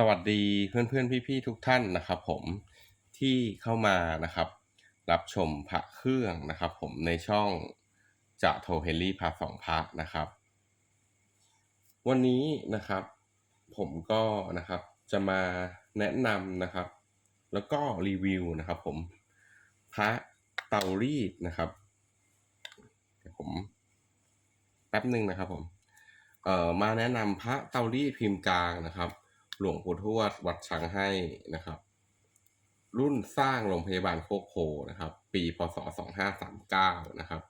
สวัสดีเพื่อนๆพี่ๆทุกท่านนะครับผมที่เข้ามานะครับ รับชมพระเครื่องนะครับ ผมในช่องจะโทเฮลี่พาสองพระนะครับ วันนี้นะครับ ผมก็นะครับจะมาแนะนำนะครับ แล้วก็รีวิวนะครับ ผมพระเตารีดนะครับเดี๋ยวผมแป๊บหนึ่งนะครับผมเอ่อมาแนะนำพระเตารีดพิมพ์กลางนะครับ หลวงปู่ทวดวัดช้างให้นะครับ รุ่นสร้างโรงพยาบาลโคกโพนะครับ ปีพศ 2539 นะครับ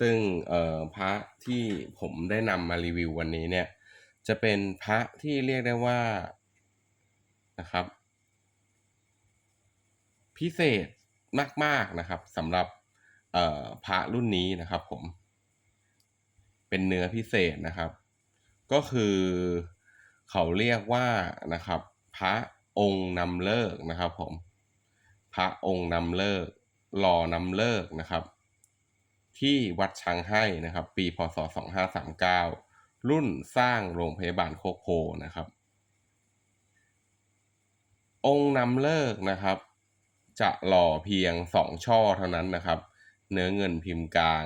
ซึ่งเอ่อพระที่ผมได้นำมารีวิววันนี้เนี่ย จะเป็นพระที่เรียกได้ว่านะครับ พิเศษมาก ๆ นะครับสำหรับเอ่อพระรุ่นนี้นะครับผม เป็นเนื้อพิเศษนะครับ ก็คือ เขาเรียกว่านะครับ พระองค์นำเลิกนะครับผมพระองค์นำเลิกหล่อนำเลิกนะครับ ที่วัดช้างให้นะครับ ปีพศ 2539 รุ่นสร้างโรงพยาบาลโคกโพนะครับ องค์นำเลิกนะครับ จะหล่อเพียงสองช่อเท่านั้นนะครับ เนื้อเงินพิมพ์กลาง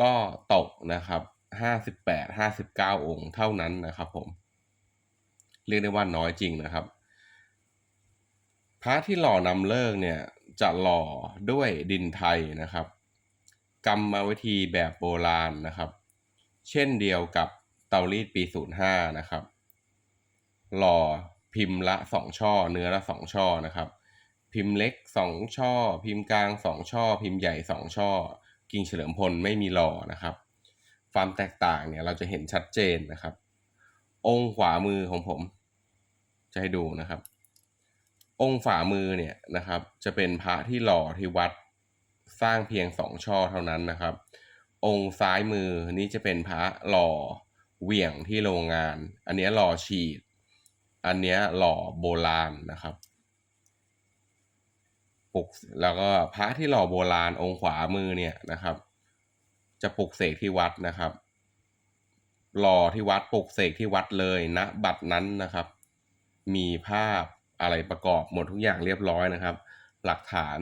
ก็ตกนะครับห้าสิบแปดห้าสิบเก้าองค์เท่านั้นนะครับผม เรียกได้ว่าน้อยจริงนะครับ พระที่หล่อนำเลิกเนี่ยจะหล่อด้วยดินไทยนะครับ กรรมวิธีแบบโบราณนะครับ เช่นเดียวกับเตารีดปี 05 นะครับ หล่อพิมพ์ละ 2 ช่อ เนื้อละ 2 ช่อนะครับ พิมพ์เล็ก 2 ช่อ พิมพ์กลาง 2 ช่อ พิมพ์ใหญ่ 2 ช่อ กิ่งเฉลิมพลไม่มีหล่อนะครับ ความแตกต่างเนี่ยเราจะเห็นชัดเจนนะครับ องค์ขวามือของผม จะให้ดูนะครับ องค์ฝ่ามือเนี่ยนะครับ จะเป็นพระที่หล่อที่วัดสร้างเพียงสองช่อเท่านั้นนะครับ องค์ซ้ายมือนี้จะเป็นพระหล่อเหวี่ยงที่โรงงาน อันเนี้ยหล่อฉีด อันเนี้ยหล่อโบราณนะครับปลุกแล้วก็พระที่หล่อโบราณองค์ขวามือเนี่ยนะครับ จะปลุกเสกที่วัดนะครับ หล่อที่วัดปลุกเสกที่วัดเลยณนะบัดนั้นนะครับ มีภาพอะไรประกอบหมดทุกอย่างเรียบร้อยนะครับ หลักฐาน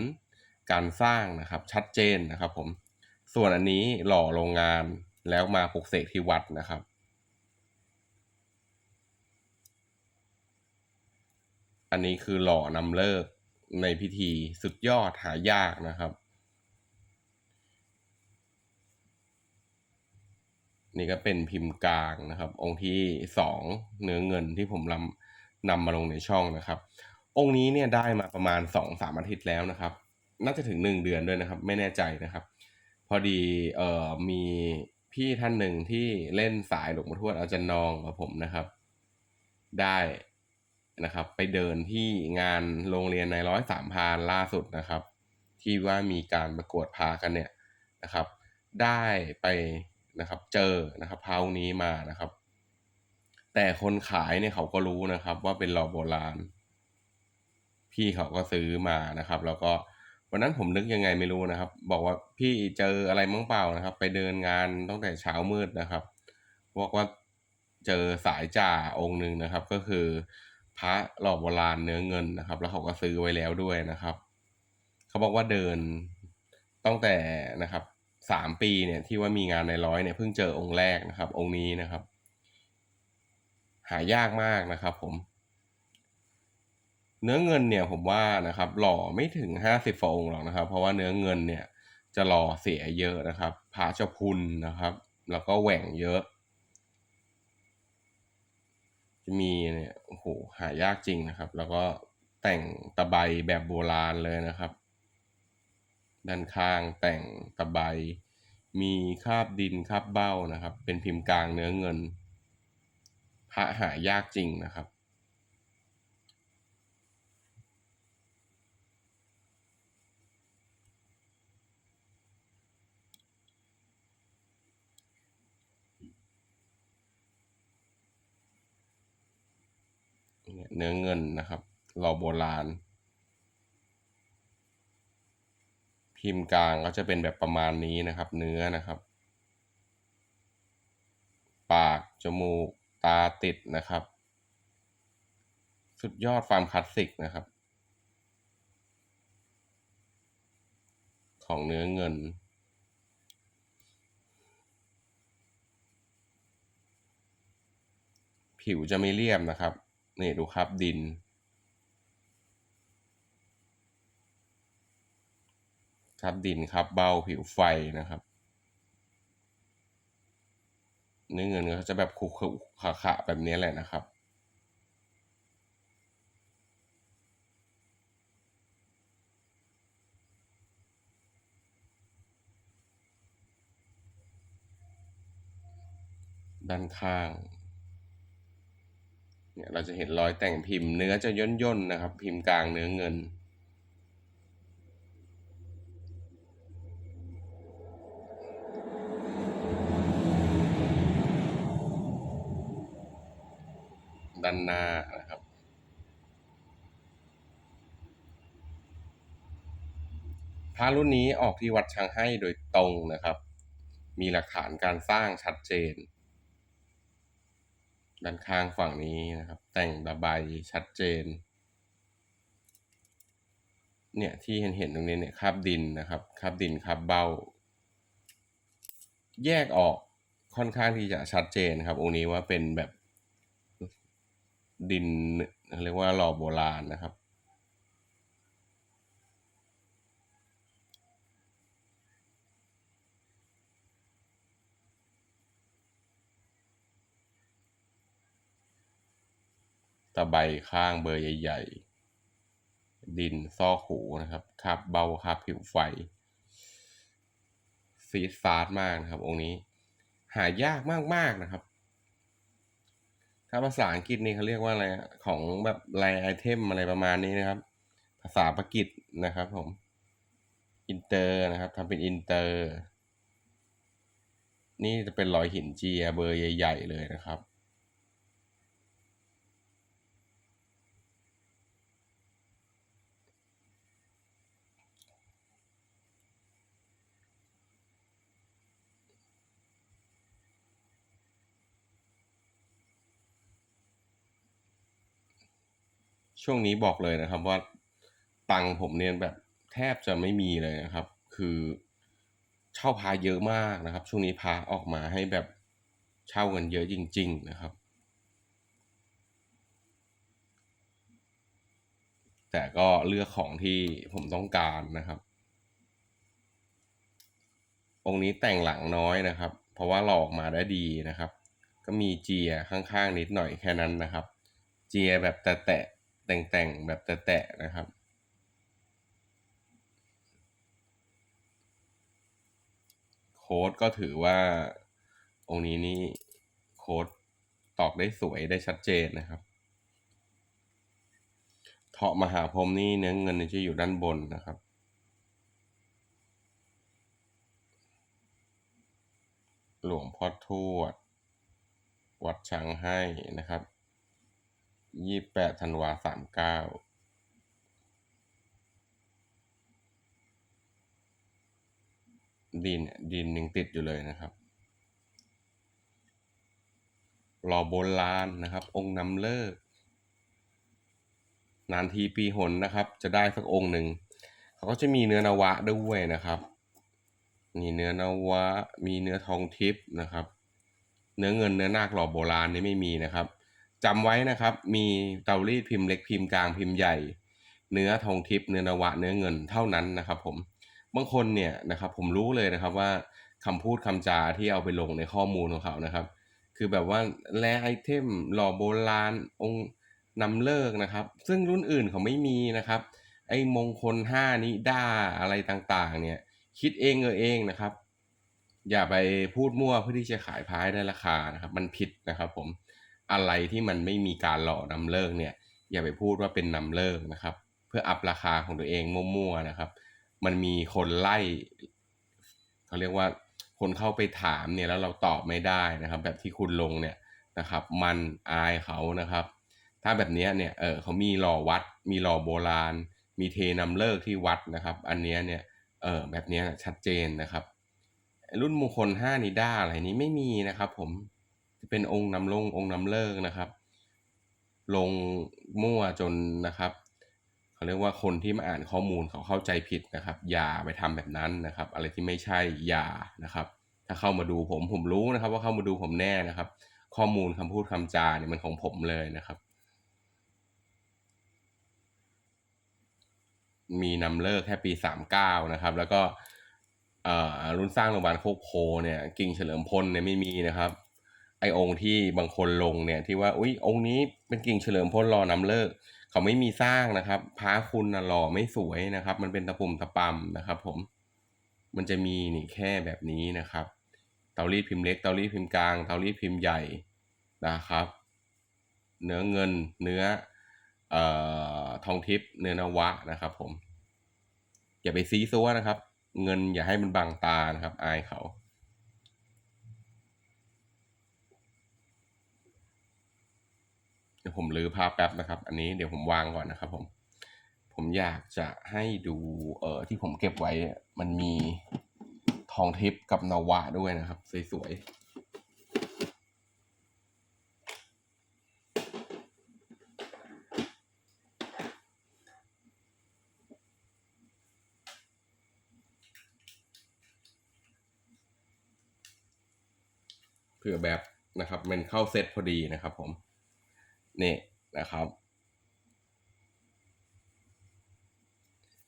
การสร้างนะครับชัดเจนนะครับผมส่วนอันนี้หล่อโรงงานแล้วมาปลุกเสกที่วัดนะครับ อันนี้คือหล่อนำเลิกในพิธีสุดยอดหายากนะครับ นี่ก็เป็นพิมพ์กลางนะครับ องค์ที่สองเนื้อเงินที่ผมนำ นำมาลงในช่องนะครับ องค์นี้เนี่ยได้มาประมาณสองสามอาทิตย์แล้วนะครับ น่าจะถึงหนึ่งเดือนด้วยนะครับ ไม่แน่ใจนะครับ พอดีเอ่อมีพี่ท่านหนึ่งที่เล่นสายหลวงพ่อทวดอาจารย์นองกับผมนะครับ ได้นะครับ ไปเดินที่งานโรงเรียนในร้อยสามพานล่าสุดนะครับ ที่ว่ามีการประกวดพากันเนี่ยนะครับ ได้ไปนะครับ เจอนะครับพาองค์นี้มานะครับ แต่คนขายเนี่ยเขาก็รู้นะครับ ว่าเป็นหล่อโบราณ พี่เขาก็ซื้อมานะครับ แล้วก็วันนั้นผมนึกยังไงไม่รู้นะครับ บอกว่าพี่เจออะไรมั้งเปล่านะครับ ไปเดินงานตั้งแต่เช้ามืดนะครับบอกว่าเจอสายจ่าองค์หนึ่งนะครับ ก็คือพระหล่อโบราณเนื้อเงินนะครับ แล้วเขาก็ซื้อไว้แล้วด้วยนะครับ เขาบอกว่าเดินตั้งแต่นะครับสามปีเนี่ยที่ว่ามีงานในร้อยเนี่ยเพิ่งเจอองค์แรกนะครับ องค์นี้นะครับ หายากมากนะครับผม เนื้อเงินเนี่ยผมว่านะครับหล่อไม่ถึงห้าสิบฟองค์หรอกนะครับ เพราะว่าเนื้อเงินเนี่ยจะหล่อเสียเยอะนะครับพระเจ้าพุนนะครับ แล้วก็แหว่งเยอะ จะมีเนี่ยโอ้โหหายากจริงนะครับ แล้วก็แต่งตะไบแบบโบราณเลยนะครับ ด้านข้างแต่งตะไบมีคาบดินคาบเบ้านะครับ เป็นพิมพ์กลางเนื้อเงิน ระหายากจริงนะครับ เนื้อเงินนะครับหล่อโบราณ พิมพ์กลางก็จะเป็นแบบประมาณนี้นะครับ เนื้อนะครับ ปาก จมูก ตาติดนะครับ สุดยอดความคลาสสิกนะครับ ของเนื้อเงิน ผิวจะไม่เรียบนะครับ นี่ดูครับดินครับดินครับเบ้าผิวไฟนะครับ เนื้อเงินก็จะแบบขุขขะขะแบบนี้แหละนะครับ ด้านข้างเนี่ยเราจะเห็นรอยแต่งพิมพ์เนื้อจะย่นย่นนะครับ พิมพ์กลางเนื้อเงิน นหน้านะครับ พระรุ่นนี้ออกที่วัดช้างให้โดยตรงนะครับ มีหลักฐานการสร้างชัดเจน ด้านข้างฝั่งนี้นะครับ แต่งตะไบชัดเจน เนี่ยที่เห็นเห็นตรงนี้เนี่ยคาบดินนะครับคาบดินคาบเบ้า แยกออกค่อนข้างที่จะชัดเจนครับองค์นี้ว่าเป็นแบบ ดินเรียกว่าหล่อโบราณนะครับ ตะไบข้างเบอร์ใหญ่ ๆ ดินซอกหูนะครับคาบเบาคาบผิวไฟซีดฟาดมากนะครับ องค์นี้ หายากมาก ๆ นะครับ ถ้าภาษาอังกฤษนี่เขาเรียกว่าอะไร ของแบบแรไอเทมอะไรประมาณนี้นะครับ ภาษาปากีสนะครับผมอินเตอร์นะครับทำเป็นอินเตอร์ นี่จะเป็นรอยหินเจียเบอร์ใหญ่ ๆ เลยนะครับ ช่วงนี้บอกเลยนะครับว่าตังผมเนี่ยแบบแทบจะไม่มีเลยนะครับ คือเช่าพาเยอะมากนะครับ ช่วงนี้พาออกมาให้แบบเช่ากันเยอะจริง ๆ นะครับ แต่ก็เลือกของที่ผมต้องการนะครับ องค์นี้แต่งหลังน้อยนะครับ เพราะว่าหลอกมาได้ดีนะครับ ก็มีเจียข้างๆนิดหน่อยแค่นั้นนะครับ เจียแบบแตะ แต่งๆแบบแตะๆนะครับ โค้ดก็ถือว่าองค์นี้นี่โค้ดตอกได้สวยได้ชัดเจนนะครับเถาะมหาพรหมนี่เนื้อเงินจะอยู่ด้านบนนะครับ หลวงพ่อทวด วัดช้างให้นะครับ ยี่แปดธันวาสามเก้าดินดินยังติดอยู่เลยนะครับรอโบราณนะครับ องค์นำเลิก นานทีปีหนนะครับ จะได้สักองค์หนึ่งเขาก็จะมีเนื้อนวะด้วยนะครับนี่เนื้อนวะ มีเนื้อทองทิพย์นะครับ เนื้อเงินเนื้อนาคหล่อโบราณนี่ไม่มีนะครับ จำไว้นะครับ มีเตารีดพิมพ์เล็กพิมพ์กลางพิมพ์ใหญ่ เนื้อทองทิพย์เนื้อนวะเนื้อเงินเท่านั้นนะครับ ผมบางคนเนี่ยนะครับ ผมรู้เลยนะครับว่าคำพูดคำจาที่เอาไปลงในข้อมูลของเขานะครับ คือแบบว่าแลไอเทมหล่อโบราณองค์นำเลิกนะครับ ซึ่งรุ่นอื่นเขาไม่มีนะครับ ไอ้มงคลห้านิด้าอะไรต่างๆ เนี่ย คิดเองเออเองนะครับ อย่าไปพูดมั่วเพื่อที่จะขายพายได้ราคานะครับ มันผิดนะครับ ผม อะไรที่มันไม่มีการหล่อนำเลิกเนี่ย อย่าไปพูดว่าเป็นนำเลิกนะครับ เพื่ออัพราคาของตัวเองมั่วๆนะครับ มันมีคนไล่เขาเรียกว่าคนเข้าไปถามเนี่ยแล้วเราตอบไม่ได้นะครับ แบบที่คุณลงเนี่ยนะครับ มันอายเขานะครับ ถ้าแบบนี้เนี่ยเออเขามีหล่อวัด มีหล่อโบราณ มีเทนำเลิกที่วัดนะครับ อันนี้เนี่ยเออแบบนี้ชัดเจนนะครับ รุ่นมงคลห้านิด้าอะไรนี้ไม่มีนะครับผม เป็นองค์นำลงองค์นำเลิกนะครับ ลงมั่วจนนะครับเขาเรียกว่าคนที่มาอ่านข้อมูลเขาเข้าใจผิดนะครับ อย่าไปทำแบบนั้นนะครับ อะไรที่ไม่ใช่อย่านะครับ ถ้าเข้ามาดูผมผมรู้นะครับ ว่าเข้ามาดูผมแน่นะครับ ข้อมูลคำพูดคำจาเนี่ยมันของผมเลยนะครับ มีนำเลิกแค่ปีสามเก้านะครับ แล้วก็เอ่อรุ่นสร้างโรงพยาบาลโคกโพเนี่ยกิ่งเฉลิมพลเนี่ยไม่มีนะครับ ไอองค์ที่บางคนลงเนี่ยที่ว่าอุ้ยองค์นี้เป็นกิ่งเฉลิมพลรอนำเลิก เขาไม่มีสร้างนะครับพระคุณนะหล่อไม่สวยนะครับ มันเป็นตะปุ่มตะปำนะครับ ผม มันจะมีนี่แค่แบบนี้นะครับ เตารีดพิมพ์เล็กเตารีดพิมพ์กลางเตารีดพิมพ์ใหญ่นะครับ เนื้อเงินเนื้อเอ่อทองทิพย์เนื้อนวะนะครับ ผมอย่าไปซีซัวนะครับ เงินอย่าให้มันบังตานะครับ อายเขา ดี๋ยวผมลือภาพแป๊บนะครับ อันนี้เดี๋ยวผมวางก่อนนะครับผม ผมอยากจะให้ดูเอ่อที่ผมเก็บไว้ มันมีทองทิพย์กับนวะด้วยนะครับ สวยๆเผื่อแบบนะครับมันเข้าเซตพอดีนะครับผม นี่นะครับ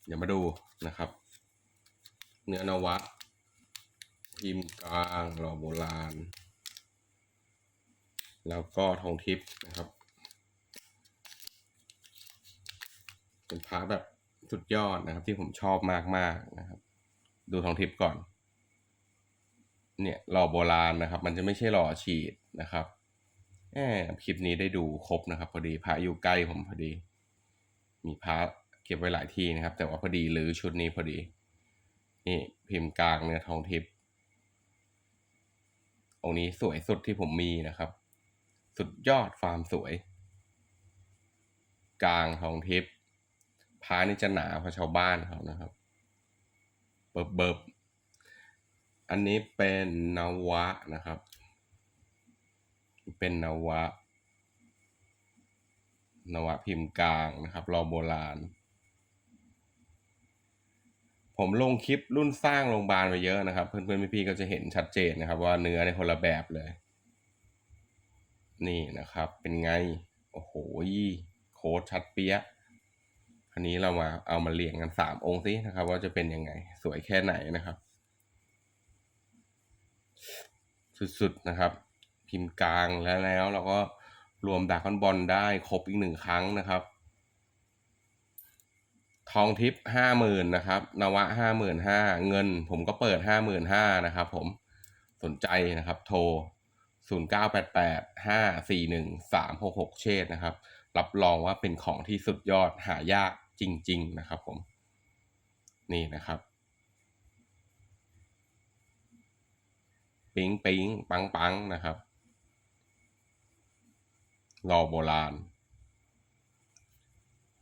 เดี๋ยวมาดูนะครับ เนื้อนวะ พิมพ์กลางหล่อโบราณ แล้วก็ทองทิพย์นะครับ เป็นพระแบบสุดยอดนะครับที่ผมชอบมากๆนะครับ ดูทองทิพย์ก่อน เนี่ยหล่อโบราณนะครับ มันจะไม่ใช่หล่อฉีดนะครับ แหมคลิปนี้ได้ดูครบนะครับ พอดีพระอยู่ใกล้ผมพอดี มีพระเก็บไว้หลายที่นะครับ แต่ว่าพอดีหรือชุดนี้พอดี นี่พิมพ์กลางเนื้อทองทิพย์องค์นี้สวยสุดที่ผมมีนะครับ สุดยอดฟามสวย กลางทองทิพย์พานี่จะหนาพอชาวบ้านเขานะครับ เบิบเบิบอันนี้เป็นนวะนะครับ เป็นนวะ นวะพิมพ์กลางนะครับ รอโบราณ ผมลงคลิปรุ่นสร้างโรงพยาบาลไปเยอะนะครับ เพื่อนๆพี่ๆก็จะเห็นชัดเจนนะครับ ว่าเนื้อในคนละแบบเลย นี่นะครับ เป็นไง โอ้โหโค้ดชัดเปี้ยอันนี้เรามาเอามาเรียงกันสามองค์สินะครับ ว่าจะเป็นยังไง สวยแค่ไหนนะครับ สุดๆนะครับ พิมพ์กลางแล้วแล้ว เราก็รวมดากอนบอลได้ครบอีกหนึ่งครั้งนะครับ ทองทิพย์ห้าหมื่นนะครับ นวะห้าหมื่นห้าเงิน ผมก็เปิดห้าหมื่นห้านะครับ ผมสนใจนะครับ โทรศูนย์เก้าแปดแปดห้าสี่หนึ่งสามหกหกเชษนะครับ รับรองว่าเป็นของที่สุดยอดหายากจริง ๆ นะครับผม นี่นะครับปิ๊งปิ๊งปังปังนะครับ รอโบราณ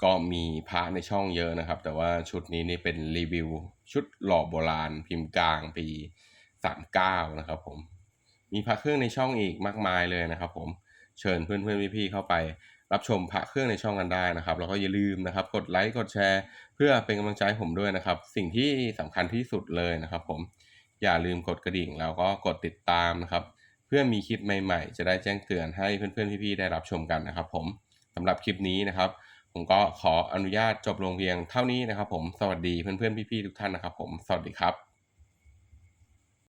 ก็มีพระในช่องเยอะนะครับ แต่ว่าชุดนี้นี่เป็นรีวิว ชุดหล่อโบราณ พิมพ์กลางปีสามเก้านะครับผม มีพระเครื่องในช่องอีกมากมายเลยนะครับ ผม เชิญเพื่อนเพื่อนพี่ๆเข้าไป รับชมพระเครื่องในช่องกันได้นะครับ แล้วก็อย่าลืมนะครับ กดไลค์ กดแชร์ เพื่อเป็นกำลังใจผมด้วยนะครับ สิ่งที่สำคัญที่สุดเลยนะครับ ผม อย่าลืมกดกระดิ่งแล้วก็กดติดตามนะครับ เพื่อมีคลิปใหม่ๆ จะได้แจ้งเตือนให้เพื่อนๆพี่ๆได้รับชมกันนะครับ ผมสำหรับคลิปนี้นะครับ ผมก็ขออนุญาตจบลงเพียงเท่านี้นะครับ ผมสวัสดีเพื่อนๆพี่ๆทุกท่านนะครับ ผมสวัสดีครับ